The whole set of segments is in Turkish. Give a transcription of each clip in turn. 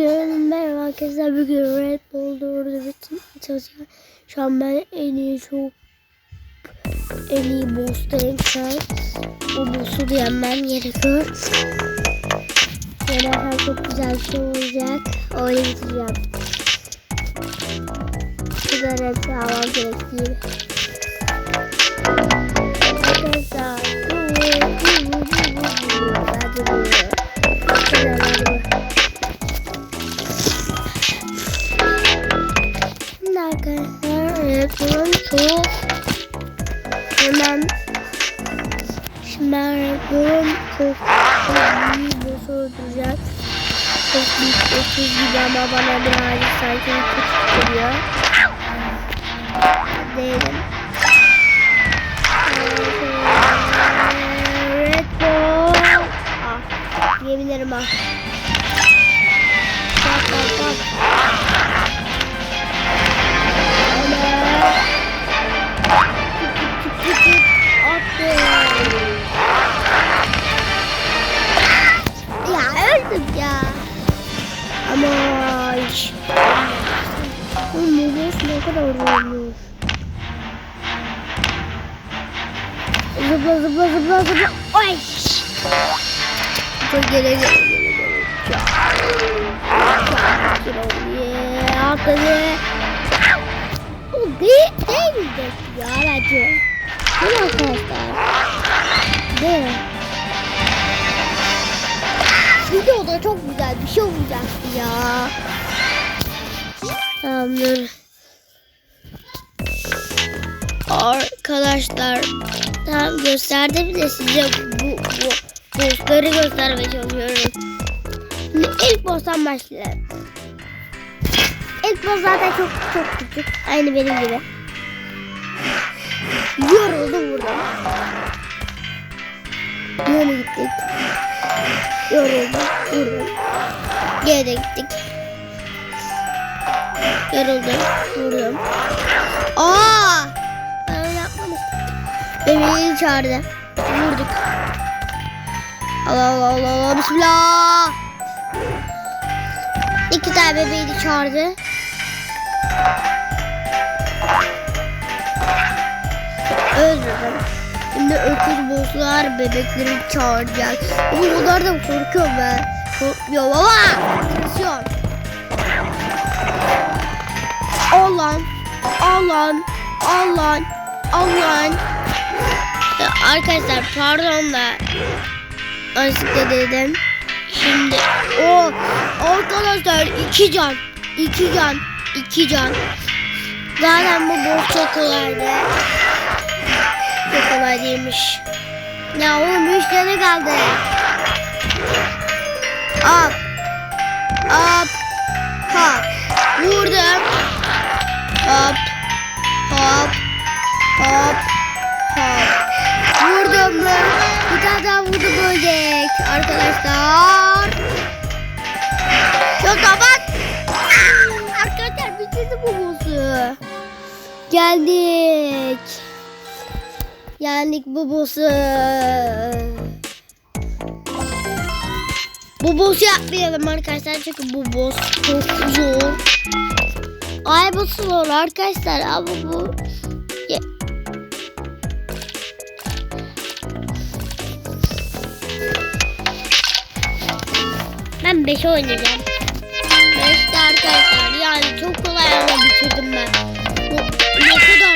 Bugün merhaba arkadaşlar. Bugün Red Bull doğru bütün çalışıyor. Şu an ben en iyi çok en iyi boss'tayım şu an. O boss'u yenmem gerekiyor. Yenerken çok güzel bir şey olacak. Öyle bitireceğim. Güzel red almam gerekiyor. Arkadaşlar. Bence bu. Arkadaşlar yapıyorum çok hemen şimdi ben yapıyorum. Çok büyük boss öldüreceğim çok büyük 30 gibi ama bana birazcık sanki küçük geliyor. Değilim Red Bull ah yeminlerim ah Ya öldüm ya. Ama. Oğlum boss ne kadar zormuş. Zıpla zıpla zıpla zıpla. Ay. Çok gele gele gele gele. Atladı. O değil, değil de ya bence. Mi arkadaşlar? Değil mi? Videoda çok güzel bir şey olacaktı ya. Tamamdır. Arkadaşlar tamam gösterdim de size bu, bu bossları göstermeye çalışıyorum. Şimdi ilk boss'tan başlayalım. İlk boss zaten çok çok küçük. Aynı benim gibi. Yoruldu burada. Yöne gittik. Yoruldu. Vurdum. Geri de gittik. Yoruldu. Vurdum. Aa! Ben öyle yapmamıştım. Bebeği çağırdı. Vurduk. Allah Allah Allah Allah. Bismillah. İki tane bebeği çağırdı. Bosslar bebekleri çağıracak. Ama bunlardan korkuyorum ben. Korkmuyorum ama. Tırsıyorum. Allah'ın. Allah'ın. Allah'ın. Allah'ın. Ya Arkadaşlar pardon da. Azıcık dedim. Şimdi o arkadaşlar iki can. iki can. iki can. Zaten bu boss çok kolaydı. Çok kolay değilmiş. Ya oğlum üç tane kaldı. Up. Up. Hop. Vurdum. Hop. Hop. Hop. Hop. Vurdum mu? Bir tane daha vurdu böcek. Arkadaşlar. Yok bak. Arkadaşlar bitirdi bu boss'u. Geldik. Yendik bu boss'u. Bu boss'u yapmayalım arkadaşlar çünkü bu boss çok zor. Ay bu zor arkadaşlar ama bu Ben 5 oynayacağım. 5'te arkadaşlar yani çok kolay ama bitirdim ben. Bu ne kadar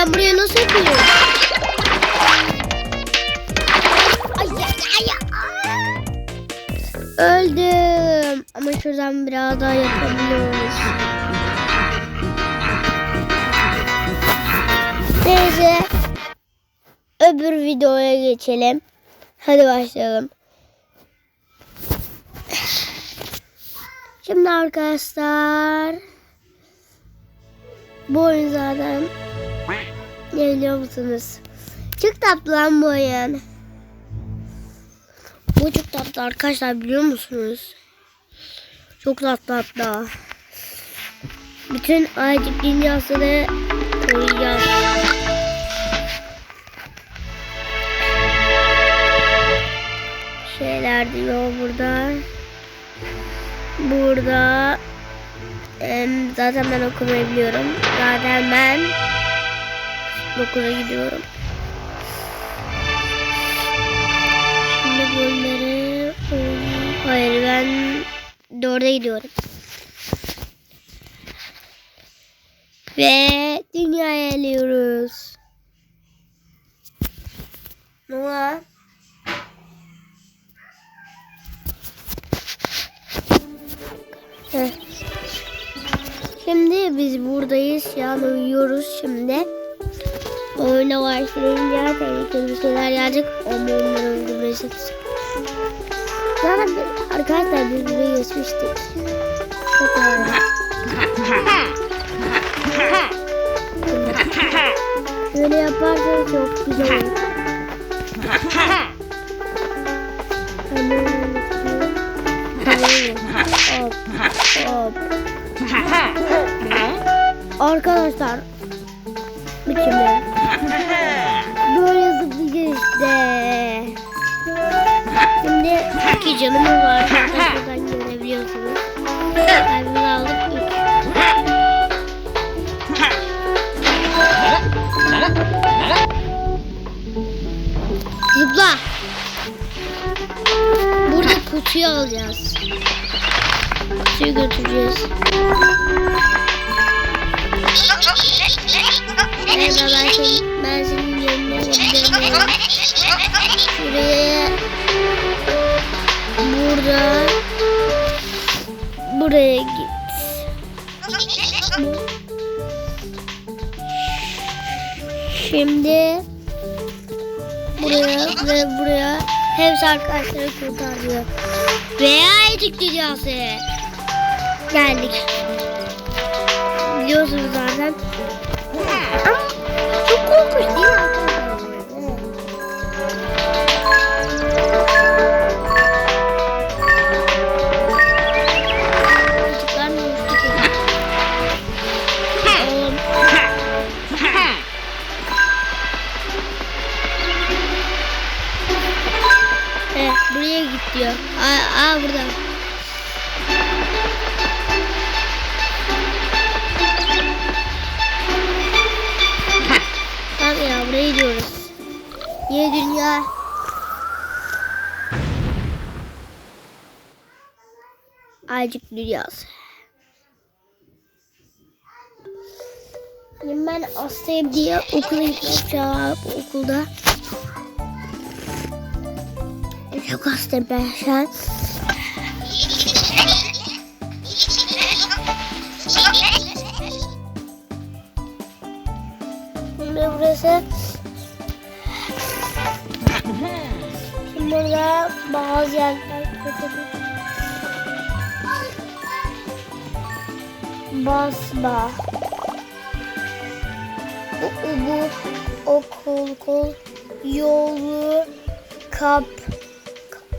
ben buraya nasıl yapıyorum? Öldüm. Ama şuradan biraz daha yapabiliyoruz. Neyse. Öbür videoya geçelim. Hadi başlayalım. Şimdi arkadaşlar bu oyun zaten ne biliyor musunuz? Çok tatlı lan bu oyun. Bu çok tatlı arkadaşlar biliyor musunuz? Çok tatlı hatta. Bütün aycık dünyasını koruyacağız. Şeyler diyor burada. Burada zaten ben okumayı biliyorum. Zaten ben okula gidiyorum. Şimdi bunları hayır ben dörde gidiyorum. Ve dünyaya eliyoruz. Noah. Heh. Şimdi biz buradayız. Yani uyuyoruz şimdi. Oyuna başlayınca tehlikeli bir şeyler gelecek. Ama onları öldürmeye çalışacağız. Zaten biz, arkadaşlar biz buraya geçmiştik. Çok önemli. Böyle yaparsan çok güzel olur. Kutuyu alacağız. Kutuyu götüreceğiz. Merhaba ben senin, ben senin yanına olabilirim. Şuraya burada buraya git. Şimdi buraya ve buraya hepsi arkadaşları kurtarıyor. Ve ayıcık dünyası. Geldik. Biliyorsunuz zaten. Çok korkunç değil mi Dünya. Aycık dünyası. Ben hastayım diye okula gitmeyeceğim. Okulda çok hastayım ben şu an. Burası Şimdi burada bazı yerler kötü. Basma. Bu, bu okul kol yolu kap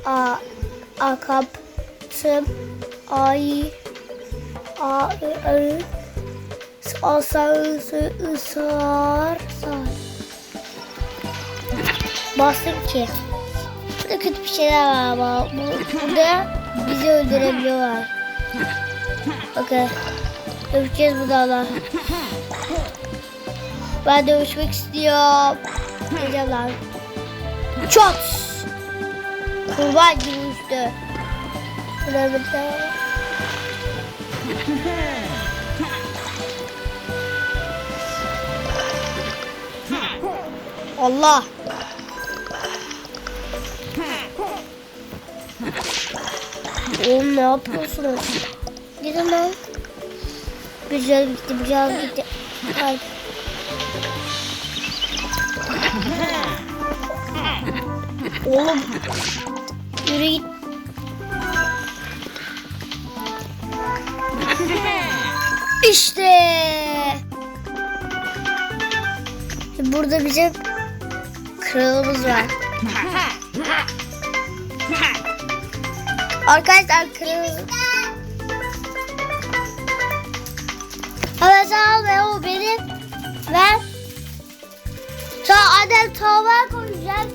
a a kaptım ay a a asarsı ısar sar bastım ki burada kötü bir şeyler var ama bu, burada bizi öldürebiliyorlar. Bakın dövüşeceğiz bu dağla. Ben dövüşmek istiyorum. Diyeceğim lan. Çok kurban gibi uçtu burada bir tane. Allah. Oğlum ne yapıyorsunuz? Gidin lan. Güzel gitti, güzel gitti. Ay. Oğlum. Yürü git. İşte. Burada bizim kralımız var. Arkadaşlar kralımız... Evet al ve o benim. Ver. Sonra annem tava koyacak.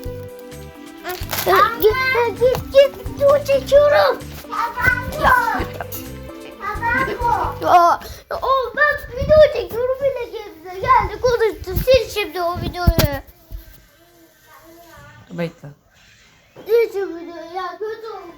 Anne. Git git git. Video çekiyorum. Ya, o ben video çekiyorum bile kendine geldi konuştu. Sil şimdi o videoyu. Bekle. Sil şu videoyu ya kötü oldu.